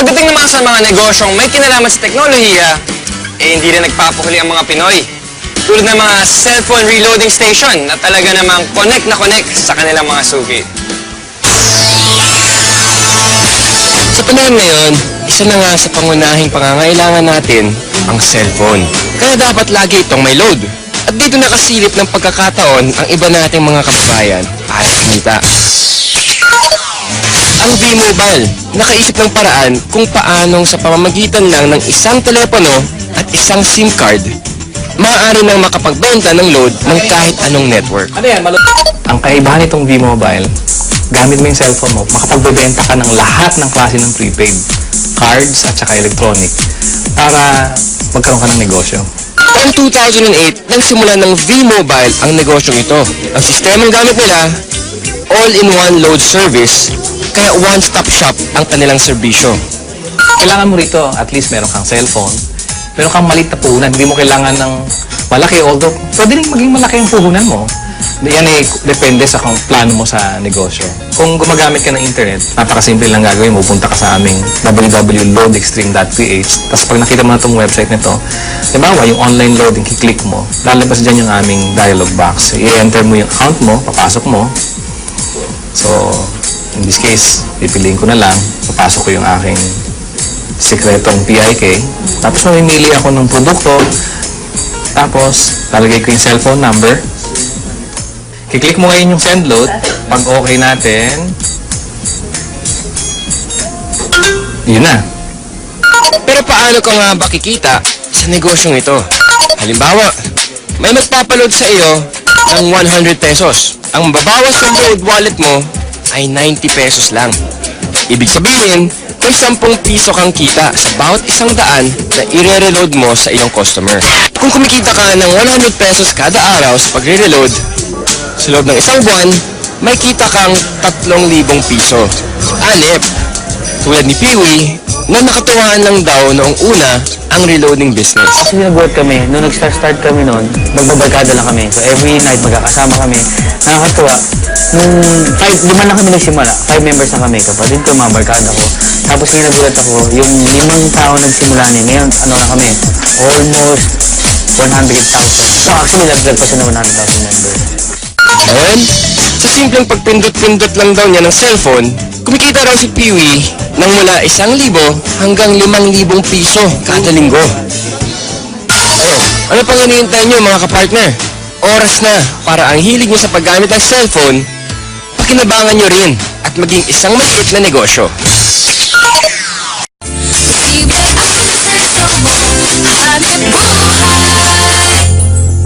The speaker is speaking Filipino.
Pagdating naman sa mga negosyong may kinalaman sa teknolohiya, eh hindi rin nagpapahuli ang mga Pinoy. Tulad ng mga cellphone reloading station na talaga namang connect na connect sa kanilang mga suki. Sa panahon ngayon, isa na nga sa pangunahing pangangailangan natin ang cellphone. Kaya dapat lagi itong may load. At dito nakasilip ng pagkakataon ang iba nating mga kababayan para kumita. Ang V-Mobile, nakaisip ng paraan kung paanong sa pamamagitan lang ng isang telepono at isang SIM card, maaari nang makapagbenta ng load ng kahit anong network. Ano yan? Malo- Ang kaibahan nitong V-Mobile, gamit mo yung cellphone mo, makapagbebenta ka ng lahat ng klase ng prepaid, cards at saka electronic, para magkaroon ka ng negosyo. Taong 2008, nagsimula ng V-Mobile ang negosyong ito. Ang sistemang gamit nila, all-in-one load service, kaya one-stop shop ang kanilang serbisyo. Kailangan mo rito, at least meron kang cellphone, meron kang maliit na puhunan, hindi mo kailangan ng malaki, although pwede rin maging malaki ang puhunan mo. Yan ay depende sa kung plano mo sa negosyo. Kung gumagamit ka ng internet, napakasimple lang gagawin mo. Ka sa aming www.loadextreme.ph Tapos pag nakita mo na itong website nito, halimbawa yung online loading, kiklik mo, lalabas dyan yung aming dialog box. I-enter mo yung account mo, papasok mo. So, in this case, pipiliin ko na lang, papasok ko yung aking sikretong PIK. Tapos mamimili ako ng produkto. Tapos, lalagay ko yung cellphone number. Kiklik mo ngayon yung send load. Pag okay natin, yun na. Pero paano ka nga ba sa negosyong ito? Halimbawa, may magpapaload sa iyo ng 100 pesos. Ang babawas sa load wallet mo ay 90 pesos lang. Ibig sabihin, may 10 piso kang kita sa bawat isang daan na i-reload mo sa iyong customer. Kung kumikita ka ng 100 pesos kada araw sa pagre-reload, sa loob ng isang buwan, may kita kang 3,000 piso. Anip, tulad ni Peewee, na nakatuwaan lang daw noong una ang reloading business. Kasi nag-work kami, nung nag-start-start kami noon, magbabarkada lang kami. So every night magkakasama kami. Nakakatuwa. Nung five, lima lang kami nagsimula. Five members na kami. Kapatid ko, mga barkada ko. Tapos ngayon nagulat ako, yung limang tao nagsimula niya. Ngayon, ano na kami? Almost 100,000. So actually, nagdag pa siya ng 100,000 members. Ngayon, sa simpleng pagpindot-pindot lang daw niya ng cellphone, kumikita raw si Peewee ng mula 1,000 hanggang 5,000 piso kada linggo. Oh, ano pang hinihintay niyo mga kapartner? Oras na para ang hilig niyo sa paggamit ng cellphone, pakinabangan niyo rin at maging isang maliit na negosyo.